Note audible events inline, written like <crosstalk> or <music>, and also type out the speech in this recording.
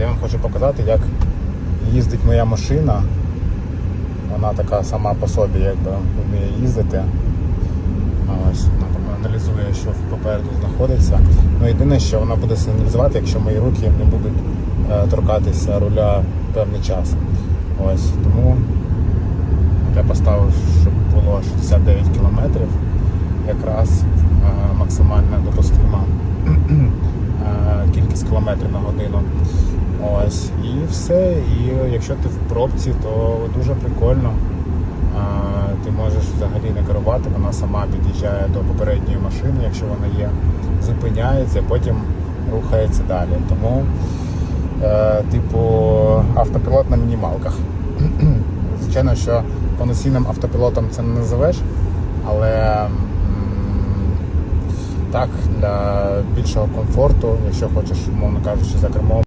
Я вам хочу показати, як їздить моя машина. Вона така сама по собі, якби вміє їздити. Ось, вона аналізує, що попереду знаходиться. Ну, єдине, що вона буде сигналізувати, якщо мої руки не будуть е, торкатися руля певний час. Ось, тому я поставив, щоб було 69 кілометрів, якраз е, максимальна допустима е, кілометрів на годину. Ось, і все. І якщо ти в пробці, то дуже прикольно. Е, Ти можеш взагалі не керувати, вона сама під'їжджає до попередньої машини, якщо вона є, зупиняється, потім рухається далі. Тому, е, типу, автопілот на мінімалках. <clears throat> Звичайно, що повноцінним автопілотом це не називеш, але так, для більшого комфорту, якщо хочеш, умовно кажучи, за кермом.